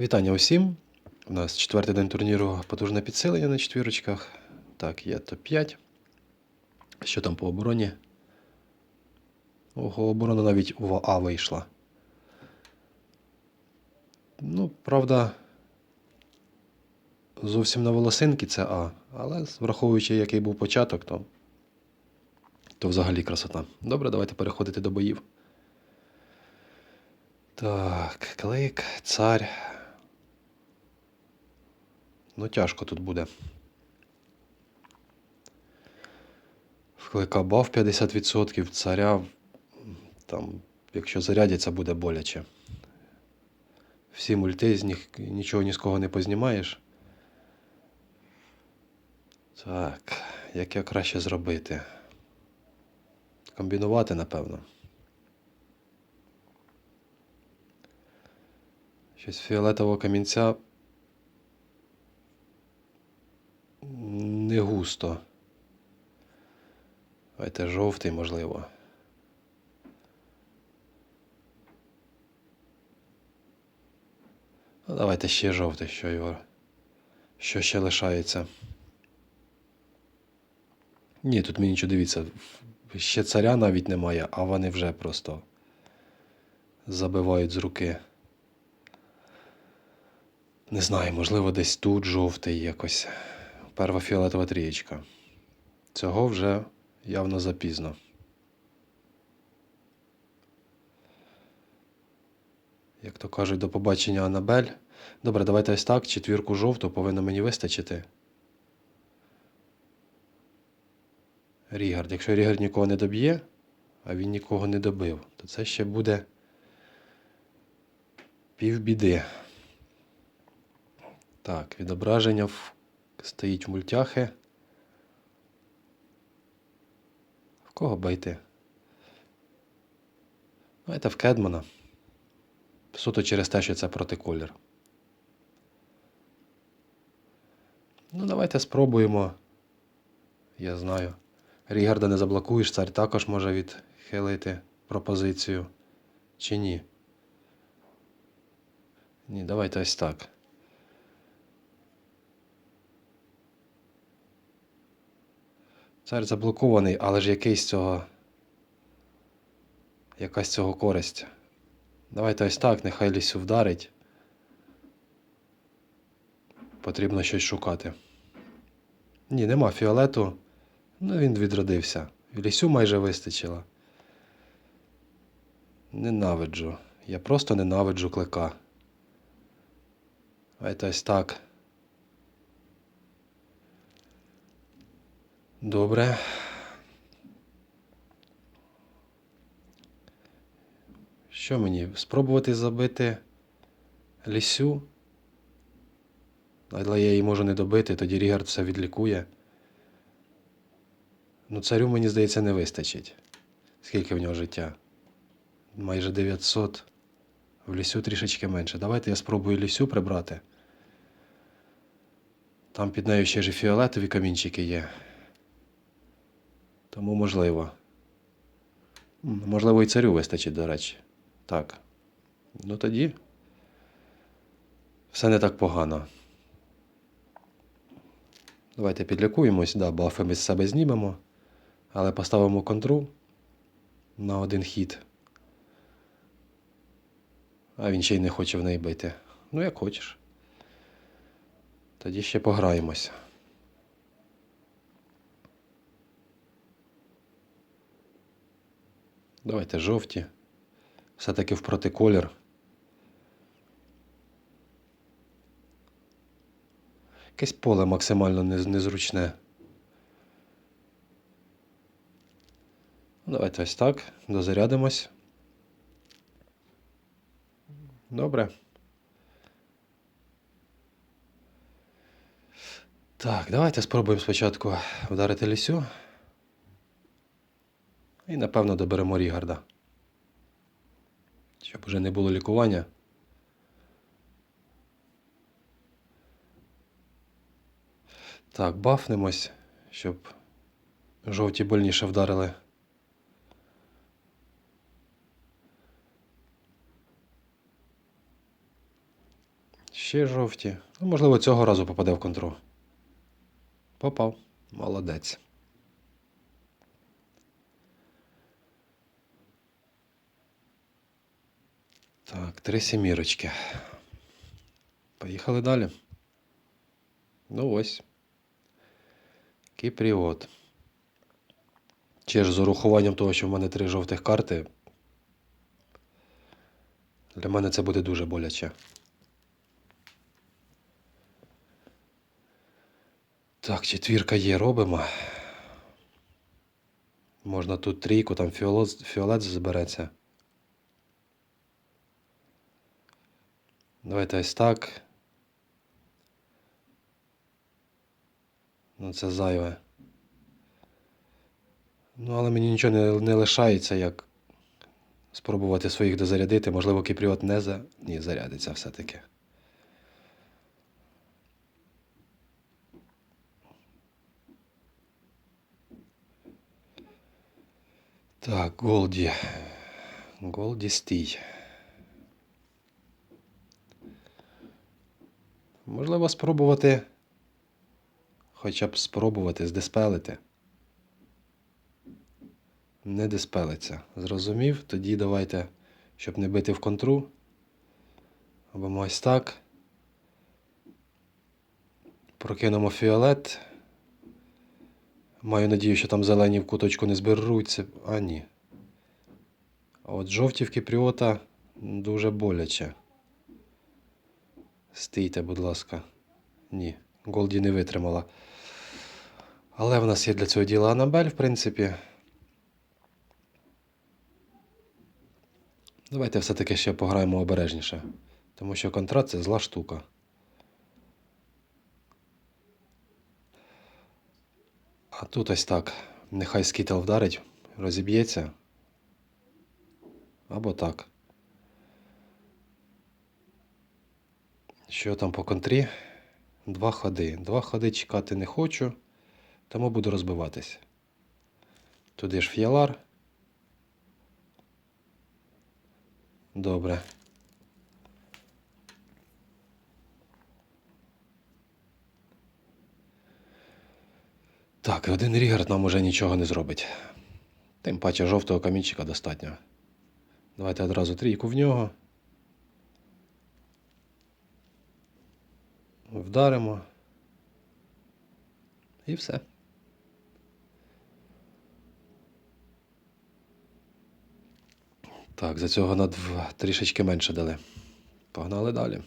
Вітання усім. У нас четвертий день турніру потужне підсилення на четвірочках. Так, є топ-5. Що там по обороні? Ого, оборона навіть у А вийшла. Ну, правда, зовсім на волосинки це А, але враховуючи, який був початок, то, то взагалі красота. Добре, давайте переходити до боїв. Так, клик, цар. Ну, тяжко тут буде. В клика баф 50%, царя там, якщо зарядяться, буде боляче. Всі мульти з них нічого ні з кого не познімаєш. Так, як я краще зробити? Комбінувати, напевно. Щось фіолетового камінця не густо. Давайте жовтий, можливо. Ну, давайте ще жовтий, що його. Що ще лишається. Ні, тут мені нічого дивіться. Ще царя навіть немає, а вони вже просто забивають з руки. Не знаю, можливо, десь тут жовтий якось. Перва фіолетова трієчка. Цього вже явно запізно. Як то кажуть, до побачення Анабель. Добре, давайте ось так. Четвірку жовту повинно мені вистачити. Рігард. Якщо Рігард нікого не доб'є, а він нікого не добив, то це ще буде півбіди. Так, відображення в... стоїть в мультяхи. В кого байти? Давайте в Кедмана. Суто через те, що це протиколір. Ну, давайте спробуємо. Я знаю. Рігарда не заблокуєш, цар також може відхилити пропозицію. Чи ні? Ні, давайте ось так. Цар заблокований, але ж якийсь цього. Якась цього користь. Давайте ось так, нехай лісю вдарить. Потрібно щось шукати. Ні, нема фіолету. Ну, він відродився. Лісю майже вистачило. Ненавиджу. Я просто ненавиджу клика. Давайте ось так. Добре. Що мені? Спробувати забити лісю? Але я її можу не добити, тоді Рігард все відлікує. Ну, царю, мені здається, не вистачить. Скільки в нього життя? Майже 900. В лісю трішечки менше. Давайте я спробую лісю прибрати. Там під нею ще ж і фіолетові камінчики є. Тому можливо. Можливо, і царю вистачить, до речі. Так. Ну тоді. Все не так погано. Давайте підлікуємось, да, бафи ми з себе знімемо, але поставимо контру на один хід. А він ще й не хоче в неї бити. Ну, як хочеш. Тоді ще пограємось. Давайте жовті. Все-таки в протиколір. Якесь поле максимально незручне. Ну, Давайте ось так. Дозарядимось. Добре. Так, давайте спробуємо спочатку вдарити лісю. І напевно доберемо Рігарда. Щоб уже не було лікування. Так, бафнемось, щоб жовті больніше вдарили. Ще жовті. Ну, можливо, цього разу попаде в контру. Попав. Молодець. Так, три сімірочки. Поїхали далі. Ну ось. Кіпріот. Чи ж з урахуванням того, що в мене три жовтих карти. Для мене це буде дуже боляче. Так, четвірка є, робимо. Можна тут трійку, там фіолет, фіолет збереться. Давайте ось так. Ну, це зайве. Ну, але мені нічого не, не лишається, як спробувати своїх дозарядити. Можливо, кіпріот не за. Ні, зарядиться все-таки. Так, Голді. Голді стій. Можливо, спробувати. Хоча б спробувати здиспелити. Не диспелиться. Зрозумів? Тоді давайте, щоб не бити в контру. Робимо ось так. Прокинемо фіолет. Маю надію, що там зелені в куточку не зберуться. А ні. От жовті в кіпріота дуже боляче. Стійте, будь ласка. Ні, Голді не витримала. Але в нас є для цього діла Анабель, в принципі. Давайте все-таки ще пограємо обережніше. Тому що контракт це зла штука. А тут ось так. Нехай скітел вдарить, розіб'ється. Або так. Що там по контрі? Два ходи. Два ходи чекати не хочу, тому буду розбиватись. Туди ж фіалар. Добре. Так, один Рігард нам уже нічого не зробить. Тим паче жовтого камінчика достатньо. Давайте одразу трійку в нього. Вдаримо. І все. Так, за цього на дв... трішечки менше дали. Погнали далі.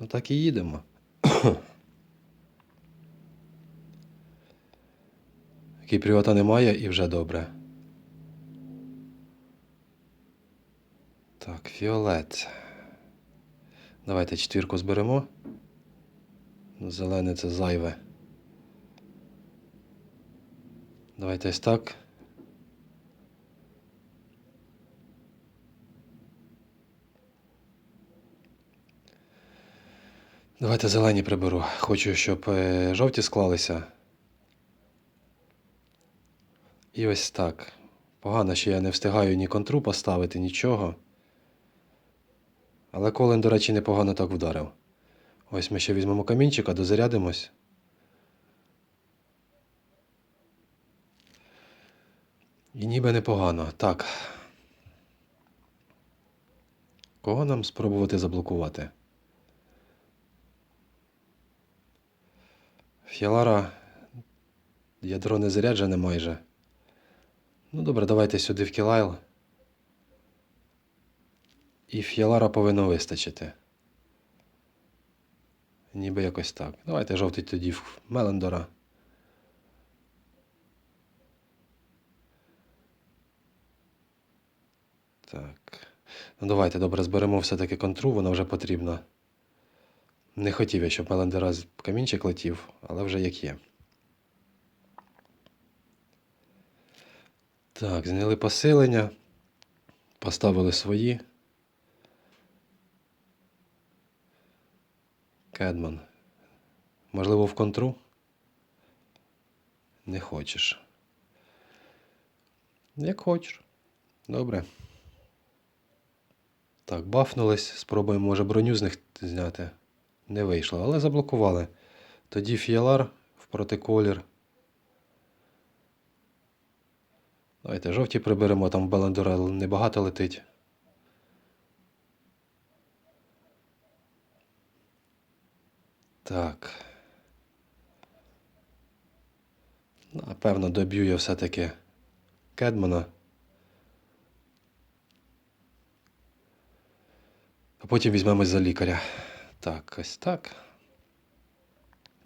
Ну так і їдемо. Кіпріота немає і вже добре. Так, фіолет. Давайте четвірку зберемо. Зелене це зайве. Давайте ось так. Давайте зелені приберу. Хочу, щоб е, жовті склалися. І ось так. Погано, що я не встигаю ні контру поставити, нічого. Але Колин, до речі, непогано так вдарив. Ось ми ще візьмемо камінчика, дозарядимось. І ніби непогано. Так. Кого нам спробувати заблокувати? Фіалара ядро не заряджене майже. Ну добре, давайте сюди в кілайл. І фіалара повинно вистачити. Ніби якось так. Давайте жовтий тоді в Мелендора. Так. Ну давайте добре зберемо все-таки контру, вона вже потрібна. Не хотів я, щоб Мелендера камінчик летів, але вже як є. Так, зняли посилення, поставили свої. Кедман. Можливо, в контру? Не хочеш. Як хочеш. Добре. Так, бафнулись. Спробуємо, може, броню з них зняти. Не вийшло, але заблокували. Тоді фіалар в протиколір. Давайте жовті приберемо, там в Баландура небагато летить. Так. Напевно, доб'ю я все-таки Кедмана. А потім візьмемось за лікаря. Так, ось так.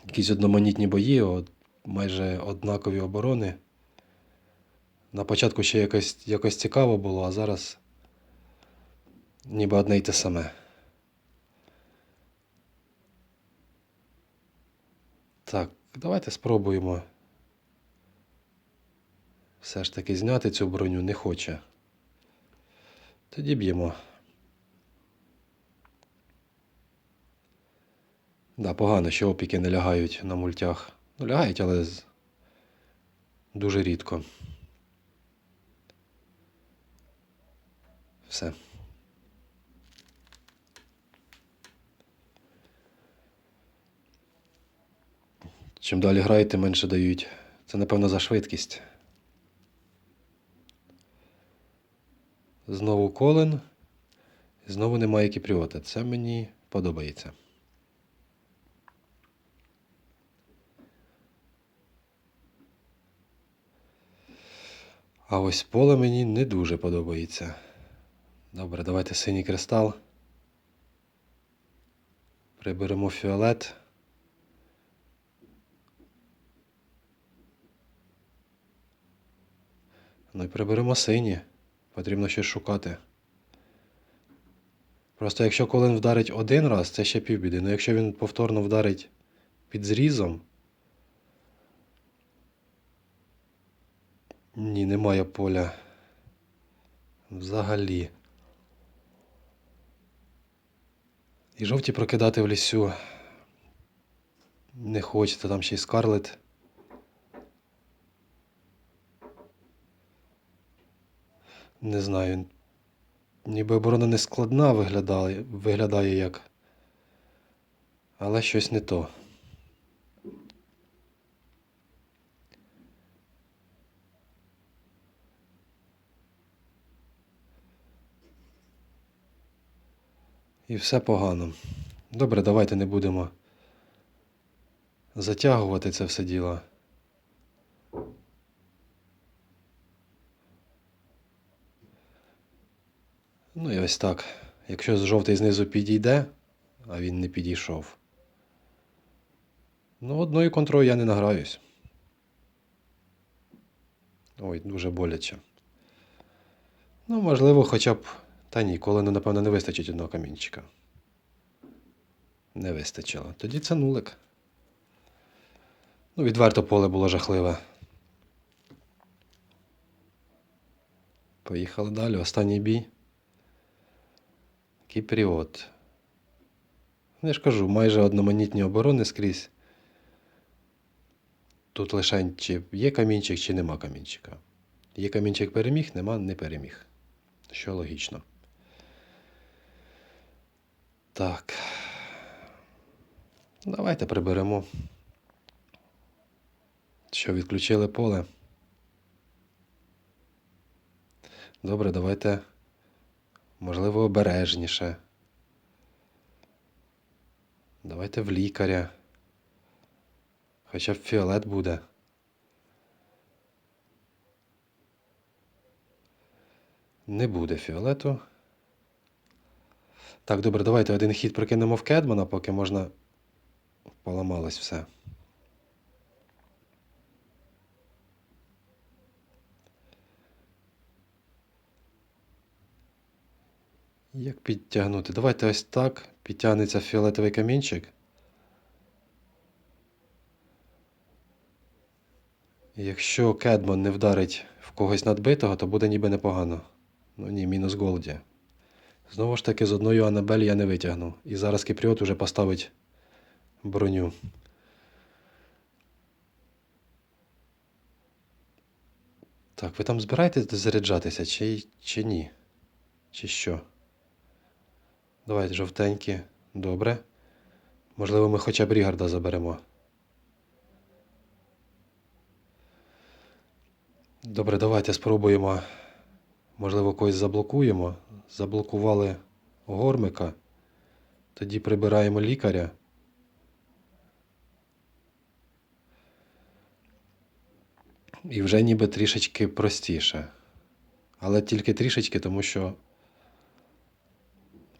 Якісь одноманітні бої, от, майже однакові оборони. На початку ще якось, якось цікаво було, а зараз ніби одне й те саме. Так, давайте спробуємо. Все ж таки зняти цю броню не хоче. Тоді б'ємо. Да, погано, що опіки не лягають на мультях. Ну, лягають, але дуже рідко. Все. Чим далі граєте, менше дають. Це, напевно, за швидкість. Знову колен. Знову немає кіпріота. Це мені подобається. А ось поле мені не дуже подобається. Добре, давайте синій кристал. Приберемо фіолет. Ну і приберемо сині. Потрібно щось шукати. Просто якщо колен вдарить один раз, це ще півбіди. Ну якщо він повторно вдарить під зрізом. Ні, немає поля. Взагалі. І жовті прокидати в лісю. Не хочеться, там ще й скарлет. Не знаю. Ніби оборона не складна виглядає, виглядає як. Але щось не то. І все погано. Добре, давайте не будемо затягувати це все діло. Ну і ось так. Якщо жовтий знизу підійде, а він не підійшов. Ну, одною контрою я не награюсь. Ой, дуже боляче. Ну, можливо, хоча б. Та ні, колену, напевно, не вистачить одного камінчика. Не вистачило. Тоді це нулик. Ну, відверто поле було жахливе. Поїхали далі. Останній бій. Кіпріот. Ну, Я ж кажу, майже одноманітні оборони скрізь. Тут лише чи є камінчик, чи нема камінчика. Є камінчик переміг, нема не переміг. Що логічно. Так. Давайте приберемо. Що, відключили поле? Добре, давайте. Можливо, обережніше. Давайте в лікаря. Хоча б фіолет буде. Не буде фіолету. Так, добре, давайте один хід прикинемо в Кедмана, поки можна. Поламалось все. Як підтягнути? Давайте ось так. Підтягнеться фіолетовий камінчик. Якщо Кедман не вдарить в когось надбитого, то буде ніби непогано. Ну ні, мінус Голді. Знову ж таки, з одною Анабель я не витягну. І зараз Кіпріот уже поставить броню. Так, ви там збираєтесь заряджатися, чи, чи ні? Чи що? Давайте жовтенькі. Добре. Можливо, ми хоча б Рігарда заберемо. Добре, давайте спробуємо. Можливо, когось заблокуємо. Заблокували гормика. Тоді прибираємо лікаря. І вже ніби трішечки простіше. Але тільки трішечки, тому що,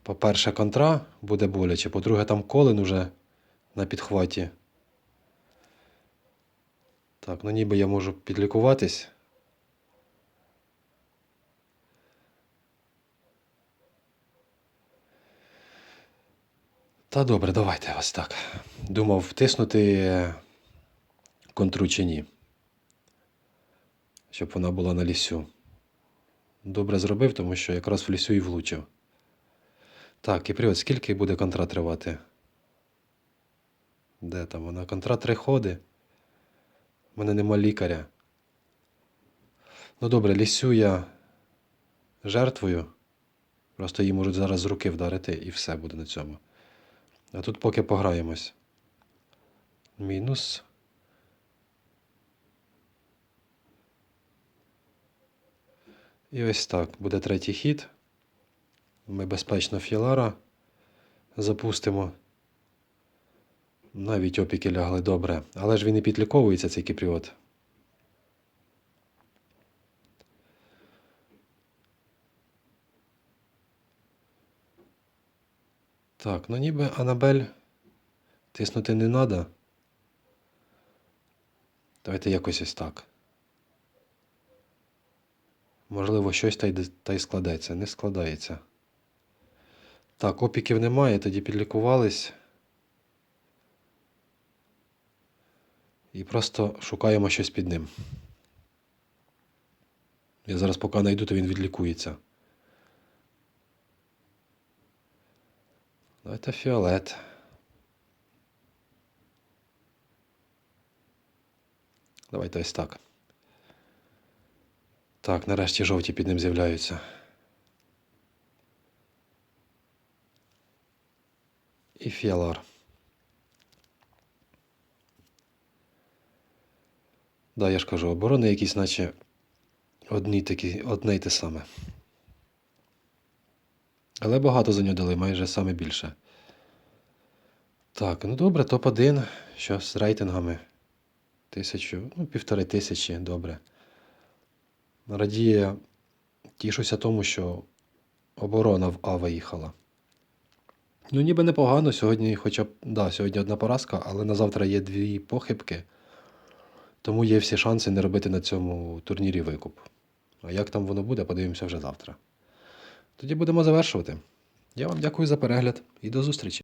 по-перше, контра буде боляче, по-друге, там колен уже на підхваті. Так, ну ніби я можу підлікуватись. Та добре, давайте ось так. Думав втиснути контру чи ні. Щоб вона була на лісю. Добре зробив, тому що якраз в лісю і влучив. Так, і привід, скільки буде контра тривати? Де там вона? Контра три ходи. У мене нема лікаря. Ну добре, лісю я жертвую. Просто її можуть зараз з руки вдарити і все буде на цьому. А тут поки пограємось. Мінус. І ось так. Буде третій хід. Ми безпечно філара запустимо. Навіть опіки лягли добре. Але ж він і підліковується, цей кіпріот. Так, ну ніби Анабель тиснути не треба. Давайте якось ось так. Можливо, щось та й, та й складеться. Не складається. Так, опіків немає, тоді підлікувались. І просто шукаємо щось під ним. Я зараз поки знайду, то він відлікується. Давайте фіолет. Давайте ось так. Так, нарешті жовті під ним з'являються. І фіалар. Да, я ж кажу, оборони якісь, наче одні такі, одне й те саме. Але багато за нього дали, майже саме більше. Так, ну добре, топ-1. Що з рейтингами? Тисячу, ну, півтори тисячі, добре. Радіє, тішуся тому, що оборона в А виїхала. Ну, ніби непогано. Сьогодні, хоча б, да, сьогодні одна поразка, але на завтра є дві похибки. Тому є всі шанси не робити на цьому турнірі викуп. А як там воно буде, подивимося вже завтра. Тоді будемо завершувати. Я вам дякую за перегляд і до зустрічі.